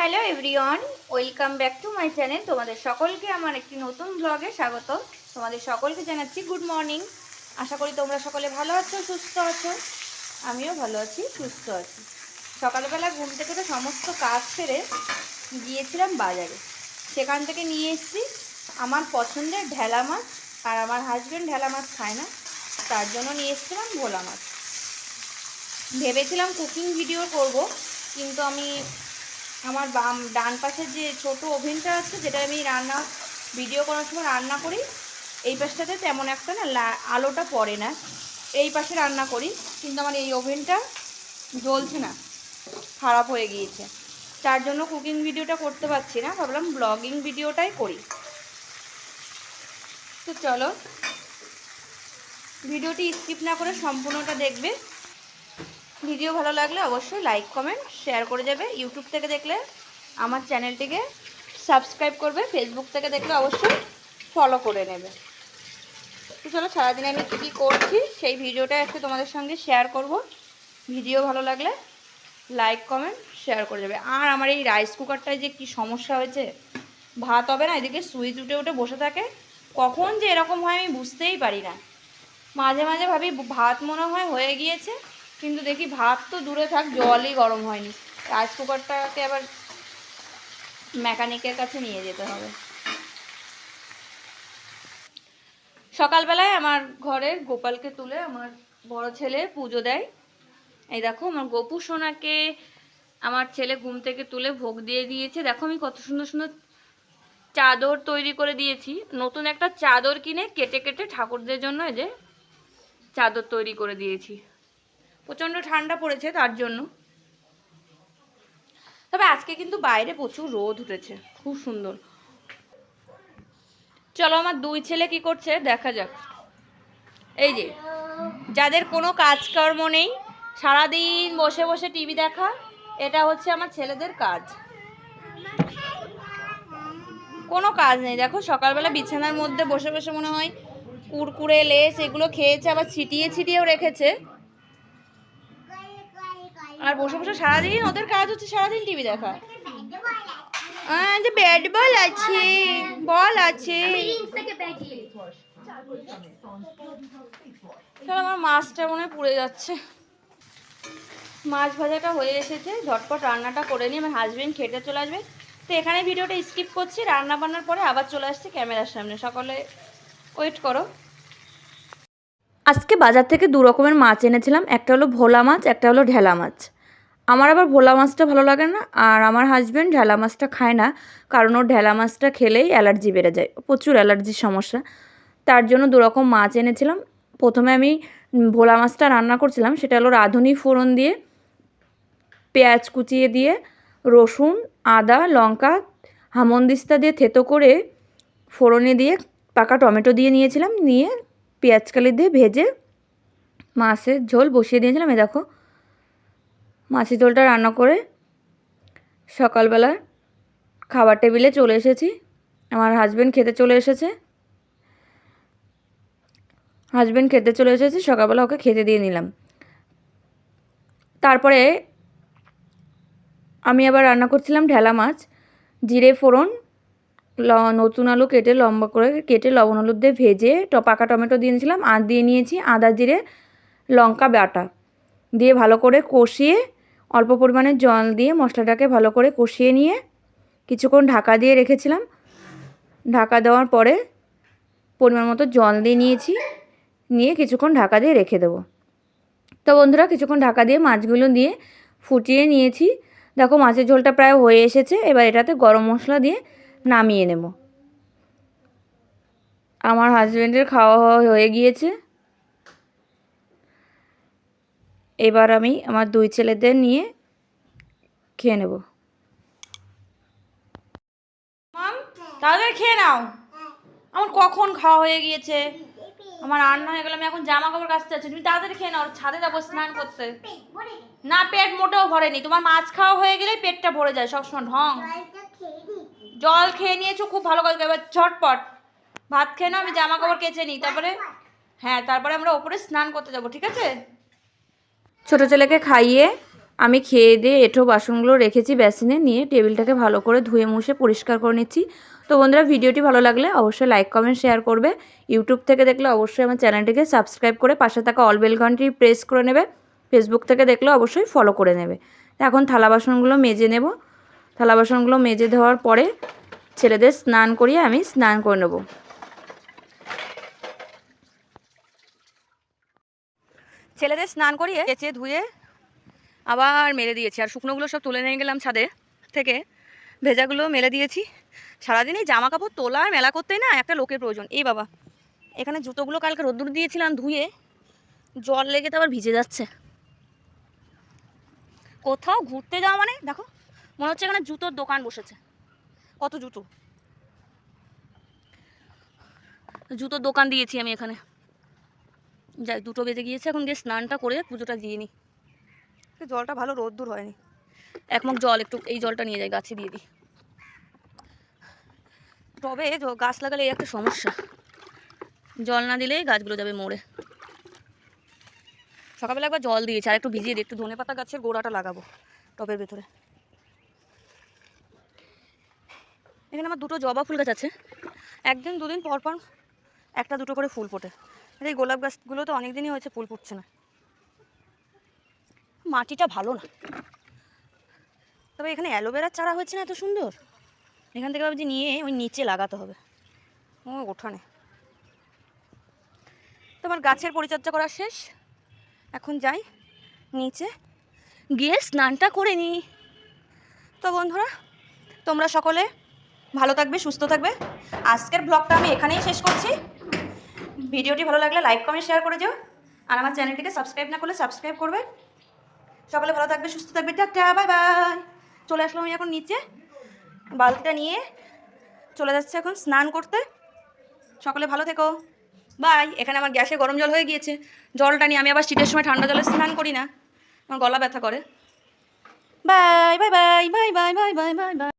Hello everyone, welcome back to my channel. তোমাদের সকলকে আমার একটি নতুন ব্লগে স্বাগত তোমাদের সকলকে জানাচ্ছি গুড মর্নিং। আশা করি তোমরা সকলে ভালো আছো, সুস্থ আছো। আমিও ভালো আছি, সুস্থ আছি। সকালবেলা ঘুম থেকে তো সমস্ত কাজ সেরে গিয়েছিলাম বাজারে। সেখান থেকে নিয়ে এসেছি আমার পছন্দের ঢেলা মাছ, আর আমার হাজব্যান্ড ঢেলা মাছ খায় না, তার জন্য নিয়ে এসেছিলাম ভোলা মাছ। ভেবেছিলাম কুকিং ভিডিও করব, কিন্তু আমি আমার বাম, ডান পাশের যে ছোট ওভেনটা আছে, যেটা আমি রান্না ভিডিও করার সময় রান্না করি, এই পাশটাতে তেমন একটা না আলোটা পড়ে না। এই পাশে রান্না করি, কিন্তু আমার এই ওভেনটা জ্বলছে না, খারাপ হয়ে গিয়েছে। তার জন্য কুকিং ভিডিওটা করতে পারছি না, ভাবলাম ব্লগিং ভিডিওটাই করি। তো চলো ভিডিওটি স্কিপ না করে সম্পূর্ণটা দেখবে। ভিডিও ভালো লাগলে অবশ্যই লাইক, কমেন্ট, শেয়ার করে যাবে। ইউটিউব থেকে দেখলে, আমার চ্যানেলটিকে সাবস্ক্রাইব করবে। ফেসবুক থেকে দেখলে অবশ্যই ফলো করে নেবে। তো চলো, সারাদিন আমি কী কী করছি, সেই ভিডিওটা একটু তোমাদের সঙ্গে শেয়ার করব। ভিডিও ভালো লাগলে লাইক, কমেন্ট, শেয়ার করে যাবে। আর আমার এই রাইস কুকারটায় যে কি সমস্যা হয়েছে, ভাত হবে না, এদিকে সুইচ উঠে উঠে বসে থাকে। কখন যে এরকম হয় আমি বুঝতেই পারি না। মাঝে মাঝে ভাবি, ভাত মনে হয় হয়ে গিয়েছে। কিন্তু দেখি ভাত তো দূরে থাক, জলই গরম হয়নি। রাইস কুকারটাকে আবার মেকানিকের কাছে নিয়ে যেতে হবে। সকালবেলায় আমার ঘরের গোপালকে তুলে আমার বড় ছেলে পুজো দেয়। এই দেখো, আমার গোপু সোনাকে আমার ছেলে ঘুম থেকে তুলে ভোগ দিয়ে দিয়েছে। দেখো আমি কত সুন্দর সুন্দর চাদর তৈরি করে দিয়েছি। নতুন একটা চাদর কিনে কেটে কেটে ঠাকুরদের জন্য এই যে চাদর তৈরি করে দিয়েছি। প্রচণ্ড ঠান্ডা পড়েছে তার জন্য। তবে আজকে কিন্তু বাইরে প্রচুর রোদ উঠেছে, খুব সুন্দর। চলো আমার দুই ছেলে কি করছে, দেখা যাক। এই যে, যাদের কোনো কাজকর্ম নেই, সারাদিন বসে বসে টিভি দেখা, এটা হচ্ছে আমার ছেলেদের কাজ। কোনো কাজ নেই, দেখো সকালবেলা বিছানার মধ্যে বসে বসে মনে হয় কুরকুরে, লেস এগুলো খেয়েছে, আবার ছিটিয়ে ছিটিয়েও রেখেছে। আর বসে বসে সারাদিন ওদের কাজ হচ্ছে সারাদিন টিভি দেখা। ব্যাট বল আছে বল আছে। চলো আমার মাছটা মনে হয় পুড়ে যাচ্ছে। মাছ ভাজাটা হয়ে এসেছে ঝটপট রান্নাটা করে নিই আমার হাজবেন্ড খেতে চলে আসবে। তো এখানে ভিডিওটা স্কিপ করছি রান্না বান্নার পরে আবার চলে আসছি ক্যামেরার সামনে। সকলে ওয়েট করো। আজকে বাজার থেকে দু রকমের মাছ এনেছিলাম একটা হলো ভোলা মাছ একটা হলো ঢেলা মাছ। আমার আবার ভোলা মাছটা ভালো লাগে না, আর আমার হাজব্যান্ড ঢেলা মাছটা খায় না, কারণ ওর ঢেলা মাছটা খেলেই অ্যালার্জি বেড়ে যায়, প্রচুর অ্যালার্জির সমস্যা। তার জন্য দুরকম মাছ এনেছিলাম। প্রথমে আমি ভোলা মাছটা রান্না করছিলাম, সেটা হলো রাঁধুনি ফোড়ন দিয়ে, পেঁয়াজ কুচিয়ে দিয়ে, রসুন, আদা, লঙ্কা হামন্দিস্তা দিয়ে থেতো করে ফোড়নে দিয়ে পাকা টমেটো দিয়ে নিয়েছিলাম, নিয়ে পেঁয়াজ কালি দিয়ে ভেজে মাছের ঝোল বসিয়ে দিয়েছিলাম। এ দেখো মাছের ঝোলটা রান্না করে সকালবেলা খাবার টেবিলে চলে এসেছি। আমার হাজব্যান্ড খেতে চলে এসেছে। হাজব্যান্ড খেতে চলে এসেছে, সকালবেলা ওকে খেতে দিয়ে নিলাম। তারপরে আমি আবার রান্না করছিলাম ঢেলা মাছ, জিরে ফোড়ন, ল, নতুন আলু কেটে লম্বা করে কেটে লবণ হলুদ দিয়ে ভেজে পাকা টমেটো দিয়ে দিয়েছিলাম আর দিয়ে নিয়েছি আদা, জিরে, লঙ্কা, বাটা। দিয়ে ভালো করে কষিয়ে অল্প পরিমাণে জল দিয়ে মশলাটাকে ভালো করে কষিয়ে নিয়ে কিছুক্ষণ ঢাকা দিয়ে রেখেছিলাম। ঢাকা দেওয়ার পরে পরিমাণ মতো জল দিয়ে নিয়েছি, নিয়ে কিছুক্ষণ ঢাকা দিয়ে রেখে দেবো। তো বন্ধুরা, কিছুক্ষণ ঢাকা দিয়ে মাছগুলো দিয়ে ফুটিয়ে নিয়েছি। দেখো, মাছের ঝোলটা প্রায় হয়ে এসেছে। এবার এটাতে গরম মশলা দিয়ে নামিয়ে নেব। আমার হাজব্যান্ডের খাওয়া হয়ে গিয়েছে। এবার আমি আমার দুই ছেলেদের নিয়ে খেয়ে নেব। তাড়াতাড়ি খেয়ে নাও। আমার কখন খাওয়া হয়ে গিয়েছে? আমার রান্না হয়ে গেল, আমি এখন জামা কাপড় কাচতে আছি তুমি তাড়াতাড়ি খেয়ে নাও, ছাদে যাব স্নান করতে। না, পেট মোটেও ভরেনি। তোমার মাছ খাওয়া হয়ে গেলে পেটটা ভরে যায় সবসময়, ঢং। জল খেয়ে নিয়েছো, খুব ভালো কথা এবার ঝটপট ভাত খেয়ে নাও, আমি জামা কাপড় কেচে নিই। তারপরে হ্যাঁ তারপরে আমরা ওপরে স্নান করতে যাব, ঠিক আছে? ছোট ছেলেকে খাইয়ে আমি খেয়ে দিয়ে এঁঠো বাসনগুলো রেখেছি বেসিনে নিয়ে টেবিলটাকে ভালো করে ধুয়ে মুছে পরিষ্কার করে নিচ্ছি। তো বন্ধুরা, ভিডিওটি ভালো লাগলে অবশ্যই লাইক কমেন্ট শেয়ার করবে। ইউটিউব থেকে দেখলে অবশ্যই আমার চ্যানেলটিকে সাবস্ক্রাইব করে পাশে থাকা অল বেল ঘন্টি প্রেস করে নেবে। ফেসবুক থেকে দেখলে অবশ্যই ফলো করে নেবে। এখন থালা বাসনগুলো মেজে নেব। থালা বাসনগুলো মেজে দেওয়ার পরে ছেলেদের স্নান করিয়ে আমি স্নান করে নেব। ছেলেদের স্নান করিয়ে কেচে ধুয়ে আবার মেলে দিয়েছি। আর শুকনোগুলো সব তুলে নিয়ে গেলাম ছাদে থেকে। ভেজাগুলো মেলে দিয়েছি। সারাদিন এই জামা কাপড় তোলা আর মেলা করতেই না একটা লোকের প্রয়োজন। এই বাবা, এখানে জুতোগুলো কালকে রোদ্দুর দিয়েছিলাম ধুয়ে, জল লেগে তো আবার ভিজে যাচ্ছে। কোথাও ঘুরতে যাওয়া মানে দেখো, মনে হচ্ছে এখানে জুতোর দোকান বসেছে। কত জুতো? জুতোর দোকান দিয়েছি আমি এখানে। যাই দুটো বেজে গিয়েছে এখন গিয়ে স্নানটা করে পুজোটা দিয়ে নিই জলটা ভালো রোদ্দুর হয়নি। এক মুখ জল একটু এই জলটা নিয়ে যাই গাছে দিয়ে দিই। তবে গাছ লাগালে এই একটা সমস্যা। জল না দিলেই গাছগুলো যাবে মরে। সকালবেলা একবার জল দিয়েছি আর একটু ভিজিয়ে দিই একটু ধনে পাতা গাছের গোড়াটা লাগাবো টবের ভেতরে। এখানে আমার দুটো জবা ফুল গাছ আছে। একদিন দুদিন পর পর একটা দুটো করে ফুল ফোটে। এই গোলাপ গাছগুলো তো অনেক দিনই হয়েছে, ফুল ফুটছে না। মাটিটা ভালো না। তবে এখানে অ্যালোভেরার চারা হয়েছে না এত সুন্দর? এখান থেকে ভাবছি নিয়ে ওই নিচে লাগাতে হবে। ও, ওঠানে। তোমার গাছের পরিচর্যা করা শেষ? এখন যাই নিচে। গিয়ে স্নানটা করে নিই। তো বন্ধুরা, তোমরা সকলে ভালো থাকবে, সুস্থ থাকবে। আজকের ব্লগটা আমি এখানেই শেষ করছি। ভিডিওটি ভালো লাগলে লাইক, কমেন্ট, শেয়ার করে যাও আর আমার চ্যানেলটিকে সাবস্ক্রাইব না করলে সাবস্ক্রাইব করবে। সকলে ভালো থাকবে, সুস্থ থাকবে। Tata, bye bye. চলে আসলাম আমি এখন নিচে। বালতিটা নিয়ে চলে যাচ্ছে এখন স্নান করতে। সকলে ভালো থেকো। বাই। এখানে আমার গ্যাসে গরম জল হয়ে গিয়েছে। জলটা নিয়ে আমি আবার শীতের সময় ঠান্ডা জলে স্নান করি না। আমার গলা ব্যথা করে। Bye bye bye bye bye bye bye bye bye.